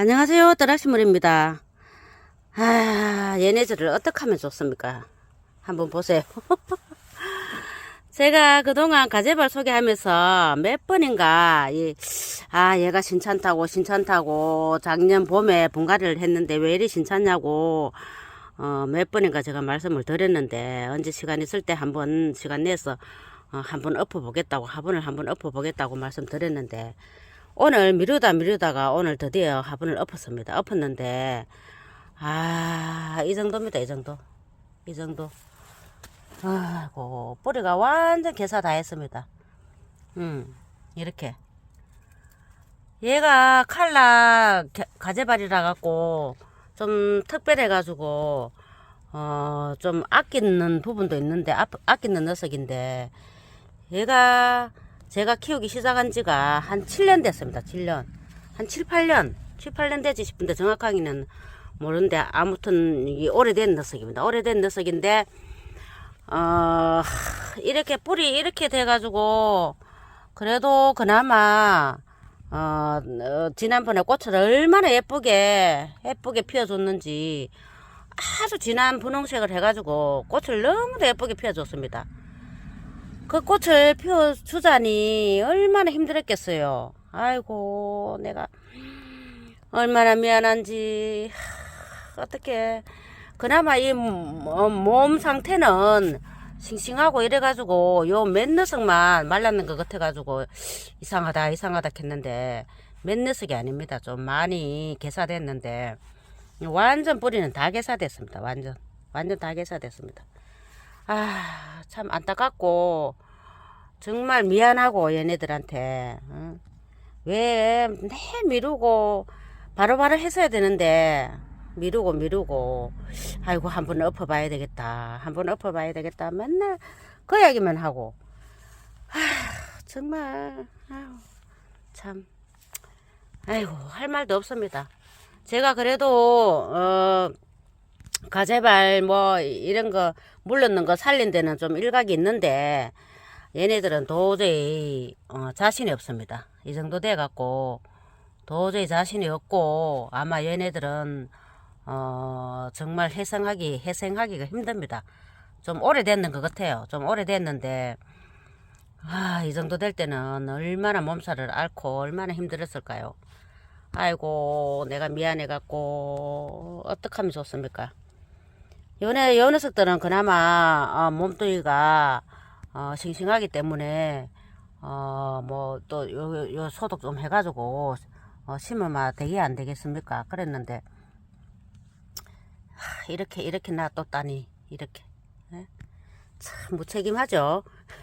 안녕하세요. 떠락시물입니다. 아, 얘네들을 어떻게 하면 좋습니까? 한번 보세요. 제가 그동안 가재발 소개하면서 몇 번인가, 이, 아, 얘가 신찮다고, 신찮다고, 작년 봄에 분갈이를 했는데 왜 이리 신찮냐고, 어, 몇 번인가 제가 말씀을 드렸는데, 언제 시간 있을 때 한번 시간 내서, 어, 한번 엎어보겠다고, 화분을 한번 엎어보겠다고 말씀드렸는데, 오늘 미루다 미루다가 오늘 드디어 화분을 엎었습니다. 엎었는데, 아, 이 정도입니다, 이 정도. 이 정도. 아이고, 뿌리가 완전 개사 다 했습니다. 음, 이렇게. 얘가 칼라 게- 가재발이라 갖고 좀 특별해 가지고, 어, 좀 아끼는 부분도 있는데, 아, 아끼는 녀석인데, 얘가 제가 키우기 시작한 지가 한 7년 됐습니다. 7년. 한 7, 8년. 7, 8년 되지 싶은데 정확하게는 모르는데 아무튼 이 오래된 녀석입니다. 오래된 녀석인데 어 이렇게 뿌리 이렇게 돼 가지고 그래도 그나마 어, 어, 지난번에 꽃을 얼마나 예쁘게 예쁘게 피워줬는지 아주 진한 분홍색을 해가지고 꽃을 너무도 예쁘게 피워줬습니다. 그 꽃을 피워주자니 얼마나 힘들었겠어요. 아이고, 내가 얼마나 미안한지. 하, 어떻게. 그나마 이 몸 상태는 싱싱하고 이래가지고 요 몇 녀석만 말랐는 것 같아가지고 이상하다, 이상하다 했는데 몇 녀석이 아닙니다. 좀 많이 개사됐는데 완전 뿌리는 다 개사됐습니다. 완전. 완전 다 개사됐습니다. 아, 참 안타깝고, 정말 미안하고, 얘네들한테. 응? 왜, 내 미루고, 바로 바로 했어야 되는데, 미루고, 미루고, 아이고, 한 번 엎어봐야 되겠다. 한 번 엎어봐야 되겠다. 맨날 그 이야기만 하고. 아, 정말, 아유, 참. 아이고, 할 말도 없습니다. 제가 그래도, 어, 가재발 뭐 이런 거 물렀는 거 살린 데는 좀 일각이 있는데 얘네들은 도저히 어, 자신이 없습니다. 이 정도 돼 갖고 도저히 자신이 없고 아마 얘네들은 어, 정말 해생하기 해생하기가 힘듭니다. 좀 오래됐는 것 같아요. 좀 오래됐는데 아, 이 정도 될 때는 얼마나 몸살을 앓고 얼마나 힘들었을까요? 아이고, 내가 미안해갖고, 어떡하면 좋습니까? 요네, 요 녀석들은 그나마, 어, 몸뚱이가, 어, 싱싱하기 때문에, 어, 뭐, 또, 요, 요 소독 좀 해가지고, 어, 심으면 되게 안 되겠습니까? 그랬는데, 하, 이렇게, 이렇게 놔뒀다니, 이렇게. 예? 참, 무책임하죠?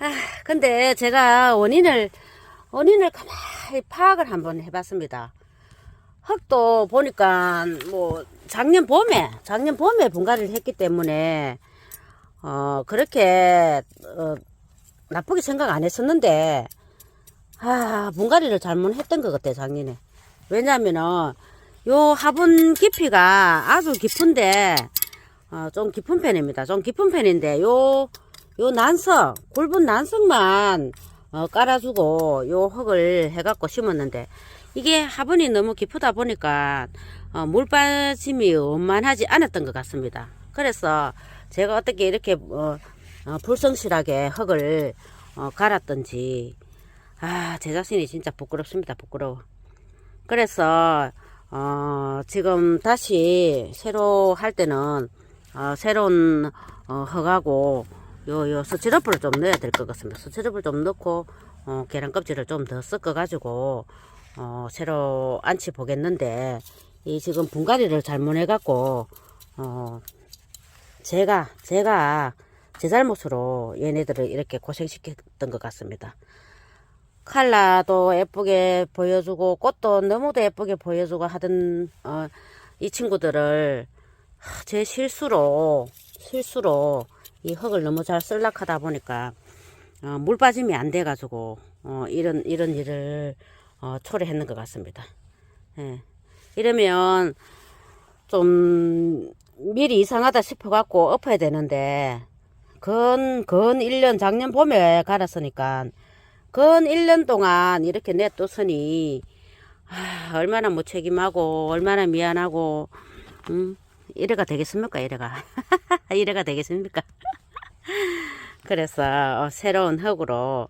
아, 근데 제가 원인을, 원인을 가만히 파악을 한번 해봤습니다. 흙도 보니까 뭐 작년 봄에 작년 봄에 분갈이를 했기 때문에 어 그렇게 어, 나쁘게 생각 안 했었는데 아 분갈이를 잘못했던 것 같아 작년에. 왜냐면은 요 화분 깊이가 아주 깊은데 어, 좀 깊은 편입니다. 좀 깊은 편인데 요요 난석 굵은 난석만 어, 깔아주고 요 흙을 해갖고 심었는데 이게 화분이 너무 깊다 보니까 어, 물 빠짐이 원만하지 않았던 것 같습니다. 그래서 제가 어떻게 이렇게 어, 어, 불성실하게 흙을 어, 갈았던지 아, 제 자신이 진짜 부끄럽습니다. 부끄러워. 그래서 어, 지금 다시 새로 할 때는 어, 새로운 어, 흙하고 요, 요 스티로프를 좀 넣어야 될 것 같습니다. 스티로프를 좀 넣고 어, 계란 껍질을 좀 더 섞어가지고 어, 새로 안치 보겠는데 이 지금 분갈이를 잘못해갖고 어, 제가 제가 제 잘못으로 얘네들을 이렇게 고생시켰던 것 같습니다. 칼라도 예쁘게 보여주고 꽃도 너무도 예쁘게 보여주고 하던 어, 이 친구들을 하, 제 실수로 실수로 이 흙을 너무 잘 쓸락하다 보니까 어, 물 빠짐이 안 돼 가지고 어, 이런 이런 일을 어, 초래했는 것 같습니다. 예. 이러면 좀 미리 이상하다 싶어갖고 엎어야 되는데 건, 건 1년 작년 봄에 갈았으니까 건 1년 동안 이렇게 냅뒀으니 아, 얼마나 무책임하고 얼마나 미안하고 음, 이래가 되겠습니까 이래가? 이래가 되겠습니까? 그래서 어, 새로운 흙으로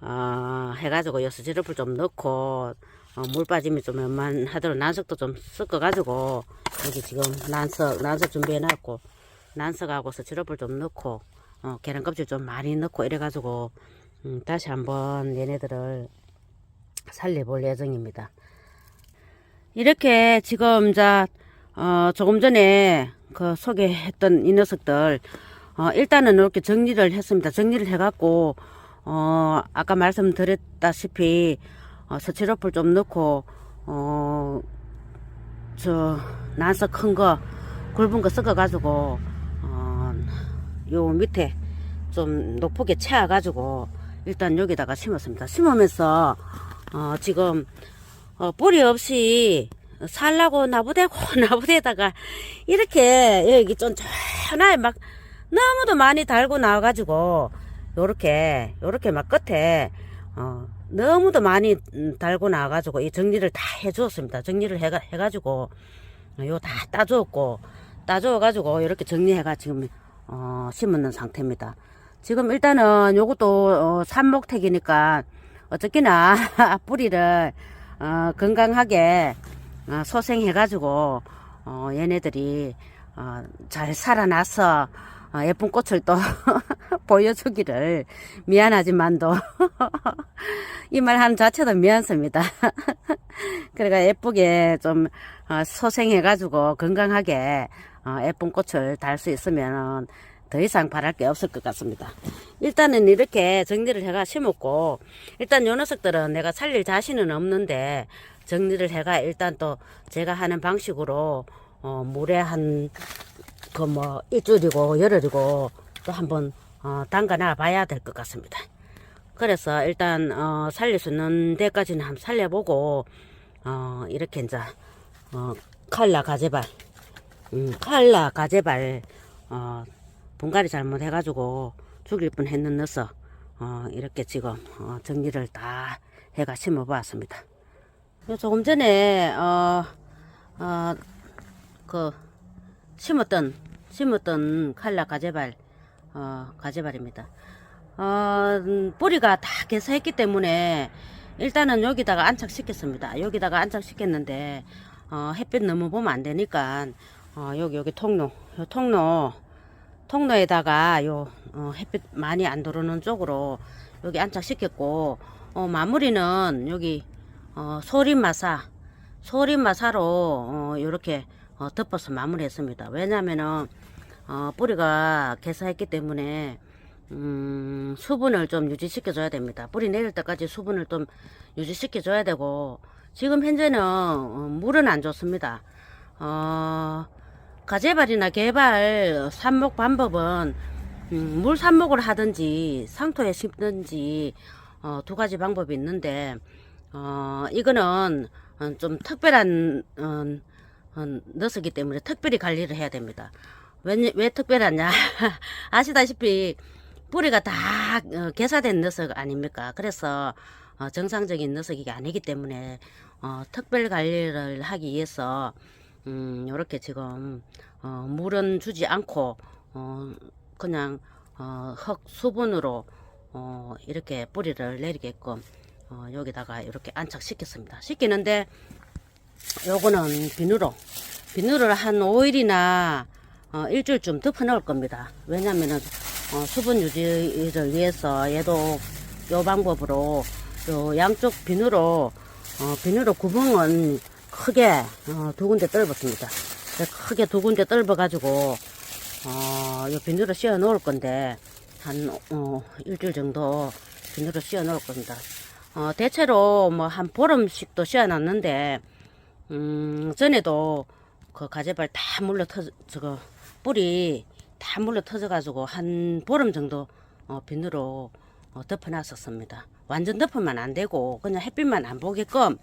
어, 해가지고 여수지럽을 좀 넣고 어, 물 빠짐이 좀 웬만하도록 난석도 좀 섞어가지고 여기 지금 난석 난석 준비해놨고 난석하고서 지럽을 좀 넣고 어, 계란 껍질 좀 많이 넣고 이래가지고 음, 다시 한번 얘네들을 살려볼 예정입니다. 이렇게 지금 자 어, 조금 전에 그 소개했던 이 녀석들 어, 일단은 이렇게 정리를 했습니다. 정리를 해갖고 어, 아까 말씀드렸다시피 어, 서치로풀 좀 넣고 어, 저 난석 큰 거 굵은 거 섞어가지고 어, 요 밑에 좀 높게 채워가지고 일단 여기다가 심었습니다. 심으면서 어, 지금 어, 뿌리 없이 살라고 나부대고 나부대다가 이렇게 여기 좀 전화에 막 너무도 많이 달고 나와가지고 요렇게 요렇게 막 끝에 어, 너무도 많이 음, 달고 나와가지고 이 정리를 다 해주었습니다. 정리를 해가, 해가지고 요 다 따주었고 따주어가지고 이렇게 정리해가 지금 어, 심는 상태입니다. 지금 일단은 요것도 어, 산목택이니까 어쨌거나 뿌리를 어, 건강하게 어, 소생해가지고 어, 얘네들이 어, 잘 살아나서 어, 예쁜 꽃을 또 보여주기를 미안하지만도 이 말 하는 자체도 미안습니다. 그러니까 예쁘게 좀 어, 소생해가지고 건강하게 어, 예쁜 꽃을 달 수 있으면 더 이상 바랄 게 없을 것 같습니다. 일단은 이렇게 정리를 해가 심었고 일단 요 녀석들은 내가 살릴 자신은 없는데 정리를 해가 일단 또 제가 하는 방식으로 어, 물에 한 그 뭐 일주일이고 열흘이고 또 한번 어, 담가놔 봐야 될 것 같습니다. 그래서 일단 어, 살릴 수 있는 데까지는 한번 살려보고 어, 이렇게 이제 어, 칼라 가재발 음, 칼라 가재발 어, 분갈이 잘못해가지고 죽일 뻔 했는 넣어서 어, 이렇게 지금 어, 정리를 다 해가 심어봤습니다. 요 조금 전에 어, 어, 그 심었던 심었던 칼라 가재발 어, 가재발입니다. 어, 음, 뿌리가 다 개사했기 때문에 일단은 여기다가 안착시켰습니다. 여기다가 안착시켰는데 어, 햇빛 너무 보면 안 되니까 어, 여기 여기 통로 요 통로 통로에다가 요 어, 햇빛 많이 안 들어오는 쪽으로 여기 안착시켰고 어, 마무리는 여기 어, 소림마사 소림마사로 어, 이렇게 어, 덮어서 마무리했습니다. 왜냐면은 어, 뿌리가 개사했기 때문에 음, 수분을 좀 유지시켜 줘야 됩니다. 뿌리 내릴 때까지 수분을 좀 유지시켜 줘야 되고 지금 현재는 어, 물은 안 좋습니다. 어, 가재발이나 개발 삽목 방법은 음, 물 삽목을 하든지 상토에 심든지 어, 두 가지 방법이 있는데 어, 이거는 어, 좀 특별한 어, 어, 녀석이기 때문에 특별히 관리를 해야 됩니다. 왜, 왜 특별하냐? 아시다시피 뿌리가 다 어, 개사된 녀석 아닙니까? 그래서 어, 정상적인 녀석이 아니기 때문에 어, 특별 관리를 하기 위해서 음, 이렇게 지금 어, 물은 주지 않고 어, 그냥 어, 흙 수분으로 어, 이렇게 뿌리를 내리게끔 어, 여기다가 이렇게 안착시켰습니다. 시키는데 요거는 비누로 비누를 한 5일이나 어, 일주일쯤 덮어 넣을 겁니다. 왜냐면은 어, 수분 유지를 위해서 얘도 요 방법으로 요 양쪽 비누로 어, 비누로 구멍은 크게 어, 두 군데 뚫었습니다. 크게 두 군데 뚫어 가지고 어, 요 비누로 씌워 놓을 건데 한 어, 일주일 정도 비누로 씌워 놓을 겁니다. 어, 대체로 뭐 한 보름씩도 씌워 놨는데 음, 전에도 그 가재발 다 물러 터 저거 뿌리 다 물러 터져가지고 한 보름 정도 어, 비누로 어, 덮어놨었습니다. 완전 덮으면 안 되고 그냥 햇빛만 안 보게끔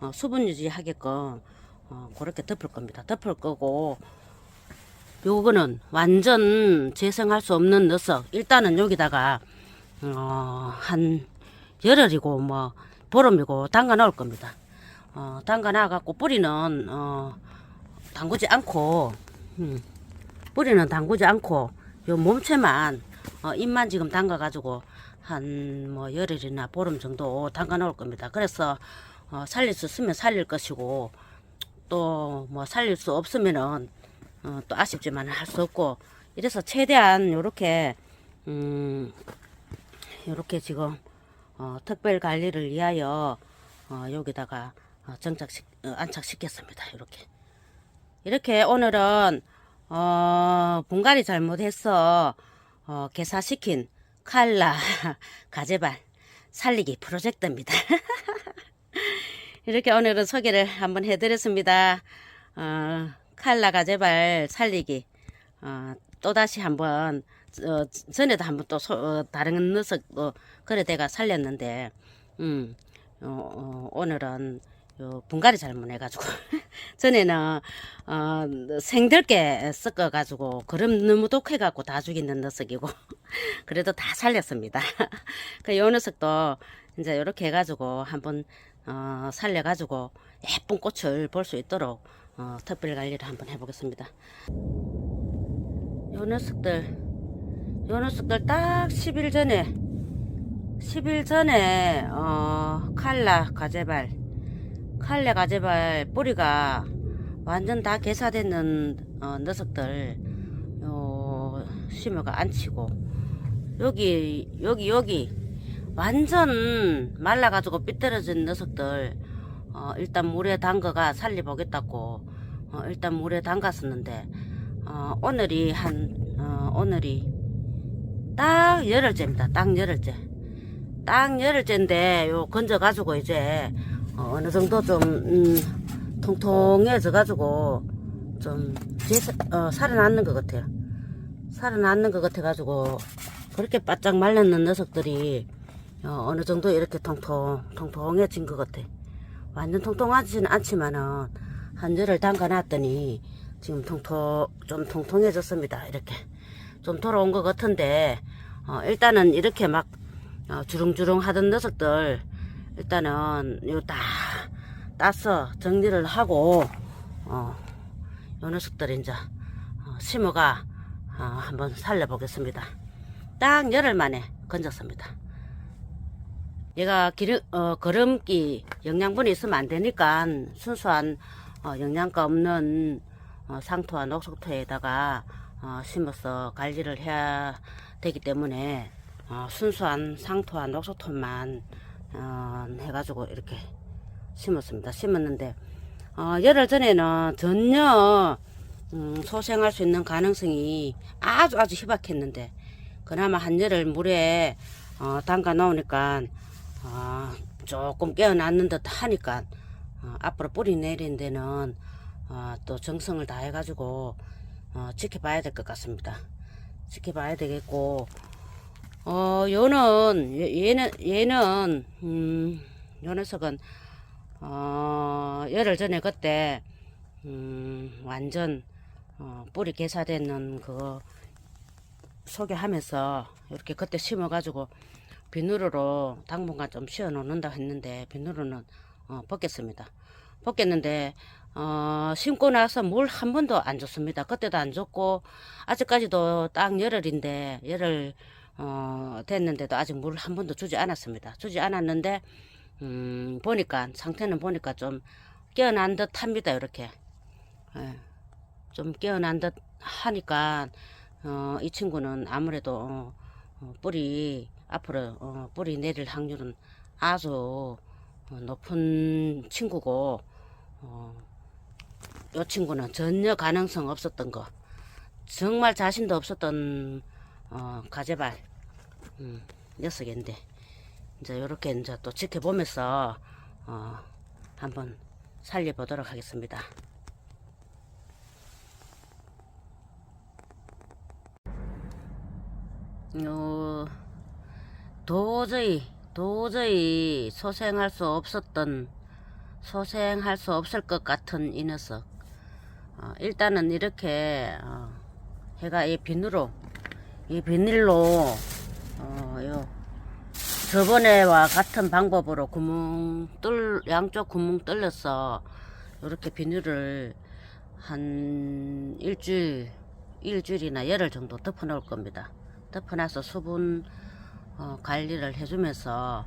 어, 수분 유지하게끔 어, 그렇게 덮을 겁니다. 덮을 거고 요거는 완전 재생할 수 없는 녀석. 일단은 여기다가 어, 한 열흘이고 뭐 보름이고 담가 넣을 겁니다. 어, 담가 놔갖고 뿌리는 어, 담그지 않고 음, 뿌리는 담그지 않고 요 몸체만 어, 잎만 지금 담가가지고 한 뭐 열흘이나 보름 정도 담가 놓을 겁니다. 그래서 어, 살릴 수 있으면 살릴 것이고 또 뭐 살릴 수 없으면은 어, 또 아쉽지만 할 수 없고 이래서 최대한 요렇게 음 요렇게 지금 어, 특별 관리를 위하여 어, 여기다가 어, 정착시 어, 안착시켰습니다. 이렇게 이렇게 오늘은 어, 분갈이 잘못해서 어, 개사시킨 칼라 가재발 살리기 프로젝트입니다. 이렇게 오늘은 소개를 한번 해드렸습니다. 어, 칼라 가재발 살리기 어, 또다시 한번 어, 전에도 한번 또 소, 어, 다른 녀석도 그래 내가 살렸는데 음, 어, 어, 오늘은 요 분갈이 잘못 해가지고 전에는 어, 생들게 섞어가지고 그럼 너무 독해갖고 다 죽이는 녀석이고 그래도 다 살렸습니다. 그요 녀석도 이제 이렇게 해가지고 한번 어, 살려가지고 예쁜 꽃을 볼 수 있도록 어, 특별 관리를 한번 해보겠습니다. 요 녀석들 요 녀석들 딱 10일 전에 10일 전에 어, 칼라 가재발 칼라 가재발 뿌리가 완전 다 개사되는 어, 녀석들 요 심어가 안 치고 여기 여기 여기 완전 말라가지고 삐뚤어진 녀석들 어, 일단 물에 담가가 살려보겠다고 어, 일단 물에 담갔었는데 어, 오늘이 한 어, 오늘이 딱 열흘째입니다. 딱 열흘째. 딱 열흘째인데 요 건져가지고 이제 어, 어느 정도 좀 음, 통통해져 가지고 좀 제, 어, 살아났는 것 같아요. 살아났는 것 같아 가지고 그렇게 바짝 말랐는 녀석들이 어, 어느 정도 이렇게 통통 통통해진 것 같아. 완전 통통하지는 않지만은 한 열을 담가 놨더니 지금 통통 좀 통통해졌습니다. 이렇게 좀 돌아온 것 같은데 어, 일단은 이렇게 막 어, 주렁주렁 하던 녀석들 일단은 이거 다 따서 정리를 하고 어, 요 녀석들 이제 어, 심어가 어, 한번 살려보겠습니다. 딱 열흘 만에 건졌습니다. 얘가 기름, 어, 거름기 영양분이 있으면 안 되니까 순수한 어, 영양가 없는 어, 상토와 녹색토에다가 어, 심어서 관리를 해야 되기 때문에 어, 순수한 상토와 녹색토만 어, 해가지고 이렇게 심었습니다. 심었는데 어, 열흘 전에는 전혀 음, 소생할 수 있는 가능성이 아주 아주 희박했는데 그나마 한 열흘 물에 어, 담가 놓으니까 어, 조금 깨어났는 듯 하니까 어, 앞으로 뿌리 내린 데는 어, 또 정성을 다해가지고 어, 지켜봐야 될 것 같습니다. 지켜봐야 되겠고 어 요는 얘- 얘는 얘는 음, 요 녀석은 어 열흘 전에 그때 음, 완전 어, 뿌리 개사되는 그거 소개하면서 이렇게 그때 심어가지고 비누로로 당분간 좀 쉬어 놓는다 했는데 비누로는 어, 벗겼습니다. 벗겼는데 어, 심고 나서 물 한 번도 안 줬습니다. 그때도 안 줬고 아직까지도 딱 열흘인데 열흘 어, 됐는데도 아직 물한 번도 주지 않았습니다. 주지 않았는데 음, 보니까 상태는 보니까 좀 깨어난 듯 합니다. 이렇게 예, 좀 깨어난 듯 하니까 어, 이 친구는 아무래도 어, 어, 뿌리 앞으로 어, 뿌리 내릴 확률은 아주 어, 높은 친구고 어, 이 친구는 전혀 가능성 없었던 거 정말 자신도 없었던 어, 가재발. 음, 녀석인데. 이제 이렇게 이제 또 지켜보면서 어, 한번 살려보도록 하겠습니다. 요 도저히 도저히 소생할 수 없었던 소생할 수 없을 것 같은 이 녀석. 어, 일단은 이렇게 어, 해가 이 비누로 이 비닐로 어, 요 저번에와 같은 방법으로 구멍 뚫 양쪽 구멍 뚫려서 이렇게 비닐을 한 일주일 일주일이나 열흘 정도 덮어 놓을 겁니다. 덮어 놔서 수분 어, 관리를 해주면서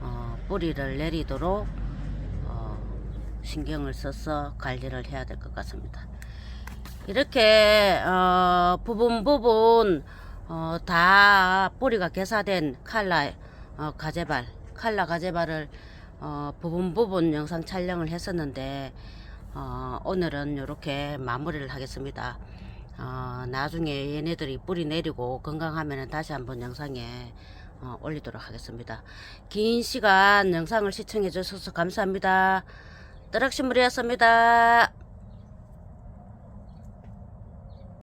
어, 뿌리를 내리도록 어, 신경을 써서 관리를 해야 될 것 같습니다. 이렇게 어, 부분 부분 어, 다 뿌리가 개사된 칼라 어, 가재발 칼라 가재발을 어, 부분 부분 영상 촬영을 했었는데 어, 오늘은 이렇게 마무리를 하겠습니다. 어, 나중에 얘네들이 뿌리 내리고 건강하면 다시 한번 영상에 어, 올리도록 하겠습니다. 긴 시간 영상을 시청해 주셔서 감사합니다. 뜨락신물이었습니다.